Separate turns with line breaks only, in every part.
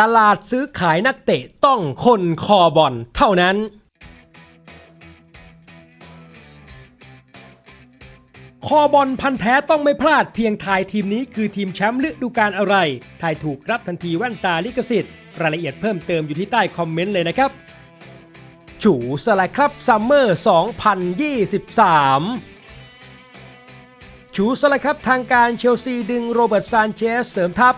ตลาดซื้อขายนักเตะต้องคนคอบอลเท่านั้น คอบอลพันแท้ต้องไม่พลาดเพียงทายทีมนี้คือทีมแชมป์ฤดูกาลอะไร ทายถูกรับทันทีแว่นตาลิขสิทธิ์รายละเอียดเพิ่มเติมอยู่ที่ใต้คอมเมนต์เลยนะครับ ฉูสไลครับซัมเมอร์ 2023ฉูสลายครับทางการเชลซีดึงโรเบิร์ตซานเชสเสริมทัพ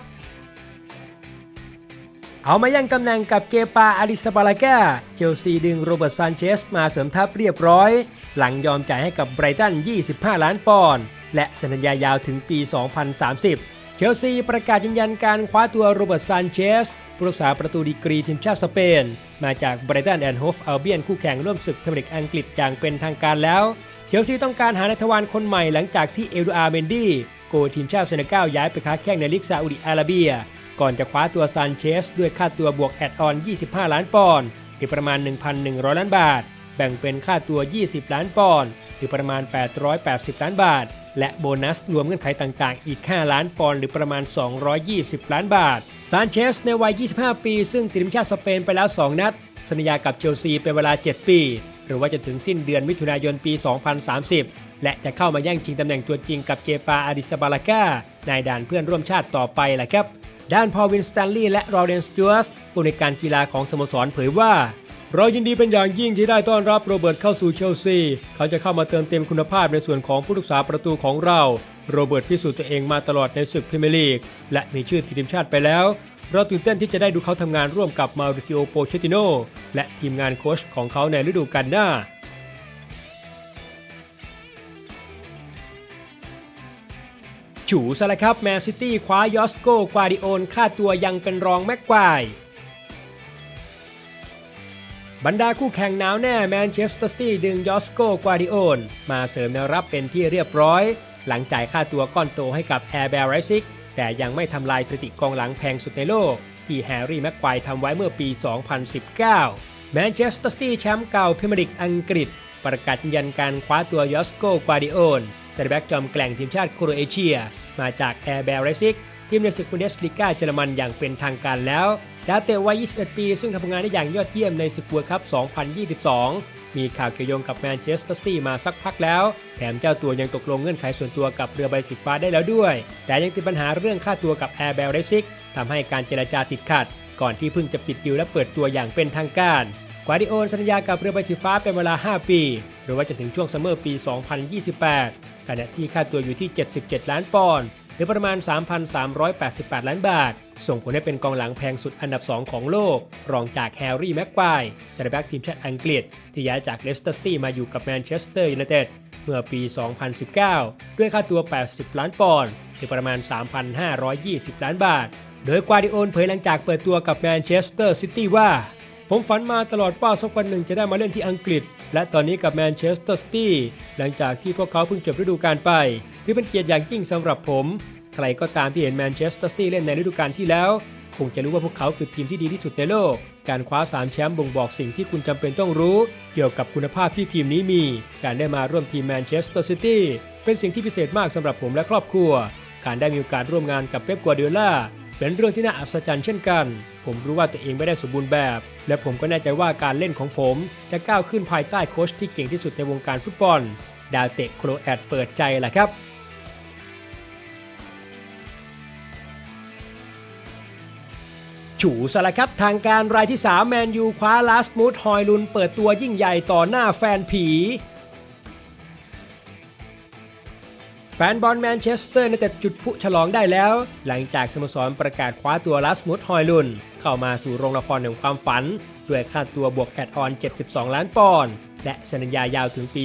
เอามาย่งตำแหน่งกับเกปาอาริสบาลากาเชลซีดึงโรเบิร์ตซานเชสมาเสริมทัพเรียบร้อย หลังยอมจ่ายให้กับไบรตัน 25 ล้านปอนด์และสัญญายาวถึงปี 2030 เชลซีประกาศยืนยันการคว้าตัวโรเบิร์ตซานเชสผู้รักษาประตูดีกรีทีมชาติสเปน มาจากไบรตันแอนด์โฮฟอัลเบียนคู่แข่งร่วมศึกพรีเมียร์ลีกอังกฤษอย่างเป็นทางการแล้วเชลซีต้องการหานักทวารคนใหม่หลังจากที่เอลดูอาร์เมนดี้โกทีมชาติเซเนกัลย้ายไปค้าแข่งในลีกซาอุดิอาระเบีย ก่อนจะคว้าตัวซานเชสด้วยค่าตัวบวกแอดออน 25 ล้านปอนด์หรือประมาณ 1,100 ล้านบาท แบ่งเป็นค่าตัว 20 ล้านปอนด์หรือประมาณ 880 ล้านบาท และโบนัสรวมเงื่อนไขต่างๆ อีก 5 ล้านปอนด์หรือประมาณ 220 ล้านบาท ซานเชสในวัย 25 ปี ซึ่งติดทีมชาติสเปนไปแล้ว 2 นัด สัญญากับเชลซีเป็นเวลา 7 ปี หรือว่าจะถึงสิ้นเดือนมิถุนายนปี 2030และจะเข้ามาแย่งชิงตำแหน่งตัวจริงกับเกปาอาดิสบาลาก้านด่านเพื่อนร่วมชาติต่อไปแหละครับ ด้านพอวินสแตนลีย์และโรเดนสจูสผู้ในการกีฬาของสโมสรเผยว่า เรายินดีเป็นอย่างยิ่งที่ได้ต้อนรับโรเบิร์ตเข้าสู่เชลซี เขาจะเข้ามาเติมเต็มคุณภาพในส่วนของผู้รักษาประตูของเรา โรเบิร์ตพิสูจน์ตัวเองมาตลอดในศึกพรีเมียร์ลีก และมีชื่อทีมชาติไปแล้ว เราตื่นเต้นที่จะได้ดูเขาทำงานร่วมกับมาริซิโอโปเชติโนและทีมงานโค้ชของเขาในฤดูกาลหน้า ฉูซะแล้วครับแมนซิตี้คว้ายอสโกกวาดิโอนค่าตัวยังเป็นรองแม็กควายบรรดาคู่แข่งหนาวแน่แมนเชสเตอร์ซิตี้ดึงยอสโกกวาดิโอนมาเสริมแนวรับเป็นที่เรียบร้อย หลังจ่ายค่าตัวก้อนโตให้กับแอร์เบลไรซิกแต่ยังไม่ทำลายสถิติกองหลังแพงสุดในโลก ที่แฮร์รี่แม็กควายทำไว้เมื่อปี 2019 แมนเชสเตอร์ซิตี้แชมป์เก่าพรีเมียร์ลีกอังกฤษ ประกาศยันการคว้าตัวยอสโกกวาดิโอน แต่แบ็กจอมแกล่งทีมชาติโครเอเชีย มาจากแอร์เบลไรซิกทีมในศึกบุนเดสลีกาเยอรมันอย่างเป็นทางการแล้วดาวเตะวัย 21 ปี ซึ่งทำงานได้อย่างยอดเยี่ยมในศึกเวิร์คัพ 2022 มีข่าวเกี่ยวโยงกับแมนเชสเตอร์ซิตี้มาสักพักแล้ว แถมเจ้าตัวยังตกลงเงื่อนไขส่วนตัวกับเรือใบสีฟ้าได้แล้วด้วย แต่ยังติดปัญหาเรื่องค่าตัวกับแอร์เบลไรซิกทำให้การเจรจาติดขัด ก่อนที่เพิ่งจะปิดดิวและเปิดตัวอย่างเป็นทางการกวาดิโอนสัญญากับเรือใบสีฟ้าเป็นเวลา 5 ปี หรือว่าจะถึงช่วงซัมเมอร์ปี 2028 ขณะที่ค่าตัวอยู่ที่ 77 ล้านปอนด์หรือประมาณ 3,388 ล้านบาท ส่งผลให้เป็นกองหลังแพงสุดอันดับ 2 ของโลก รองจากแฮร์รี่แม็กควายจันแบ็กทีมชาติอังกฤษ ที่ย้ายจากเลสเตอร์ซิตี้มาอยู่กับแมนเชสเตอร์ยูไนเต็ดเมื่อปี 2019 ด้วยค่าตัว 80 ล้านปอนด์หรือประมาณ 3,520 ล้านบาท โดยกวาดิโอนเผยหลังจากเปิดตัวกับแมนเชสเตอร์ซิตี้ว่า ผมฝันมาตลอดว่าสักวันหนึ่งจะได้มาเล่นที่อังกฤษ และตอนนี้กับแมนเชสเตอร์ซิตี้หลังจากที่พวกเขาเพิ่งจบฤดูกาลไปถือเป็นเกียรติอย่างยิ่งสำหรับผม ใครก็ตามที่เห็นแมนเชสเตอร์ซิตี้เล่นในฤดูกาลที่แล้ว คงจะรู้ว่าพวกเขาคือทีมที่ดีที่สุดในโลก การคว้า3แชมป์บ่งบอกสิ่งที่คุณจำเป็นต้องรู้ เกี่ยวกับคุณภาพที่ทีมนี้มี การได้มาร่วมทีมแมนเชสเตอร์ซิตี้เป็นสิ่งที่พิเศษมากสำหรับผมและครอบครัว การได้มีโอกาสร่วมงานกับเป๊ปกัวเดล่า เป็นเรื่องที่น่าอัศจรรย์เช่นกัน ผมรู้ว่าตัวเองไม่ได้สมบูรณ์แบบ และผมก็แน่ใจว่าการเล่นของผมจะก้าวขึ้นภายใต้โค้ชที่เก่งที่สุดในวงการฟุตบอล ดาวเตะโครแอดเปิดใจแหละครับฉูสละครับทางการรายที่3แมนยูคว้าลาสมูดฮอยลุนเปิดตัวยิ่งใหญ่ต่อหน้าแฟนผี แฟนบอลแมนเชสเตอร์ในแต่จุดผู้ฉลองได้แล้ว หลังจากสโมสรประกาศคว้าตัวลัสมุดฮอยลุน เข้ามาสู่โรงละครแห่งความฝัน ด้วยค่าตัวบวกแอดออน 72 ล้านปอนด์และสัญญายาวถึงปี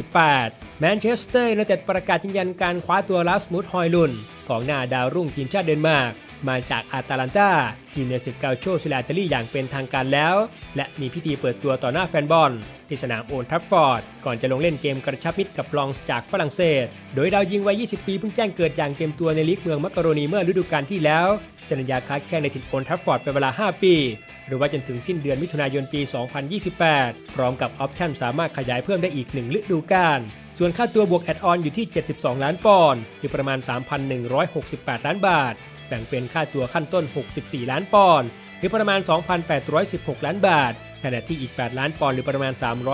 2028 แมนเชสเตอร์ในแต่ประกาศยืนยันการคว้าตัวลัสมุดฮอยลุน ของหน้าดาวรุ่งทีมชาติเดนมาร์กมาจากอาตาลันตาทีมในศึกเกาโชซิลาเตอรี่อย่างเป็นทางการแล้ว และมีพิธีเปิดตัวต่อหน้าแฟนบอล ที่สนามโอลทัฟฟอร์ด ก่อนจะลงเล่นเกมกระชับมิตรกับลองส์จากฝรั่งเศส โดยดาวยิงวัย 20 ปีเพิ่งแจ้งเกิดอย่างเต็มตัวในลีกเมืองมักกะโรนีเมื่อฤดูกาลที่แล้วสัญญาค้าแข่งในถิ่นโอลทัฟฟอร์ดเป็นเวลา 5 ปี หรือว่าจนถึงสิ้นเดือนมิถุนายนปี 2028 พร้อมกับออปชั่นสามารถขยายเพิ่มได้อีก1ฤดูกาล ส่วนค่าตัวบวกแอดออนอยู่ที่ 72 ล้านปอนด์หรือประมาณ 3,168 ล้านบาท แบ่งเป็นค่าตัวขั้นต้น 64 ล้านปอนด์หรือประมาณ 2,816 ล้านบาทขณะที่อีก 8 ล้านปอนด์หรือประมาณ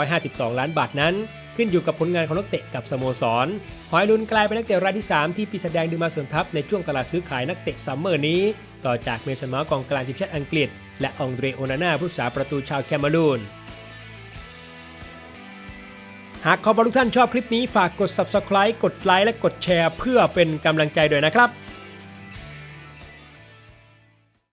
352 ล้านบาทนั้น ขึ้นอยู่กับผลงานของนักเตะกับสโมสร หอยลุนกลายเป็นนักเตะรายที่ 3 ที่ปีแสดงดึงมาเสริมทัพในช่วงตลาดซื้อขายนักเตะซัมเมอร์นี้ ต่อจากเมสันมากองกลางทีมชาติอังกฤษ และองเดรโอนาน่าผู้รักษาประตูชาวแคมารูน หากขอบคุณทุกท่านชอบคลิปนี้ฝากกด subscribe กดไลค์และกดแชร์ เพื่อเป็นกำลังใจด้วยนะครับ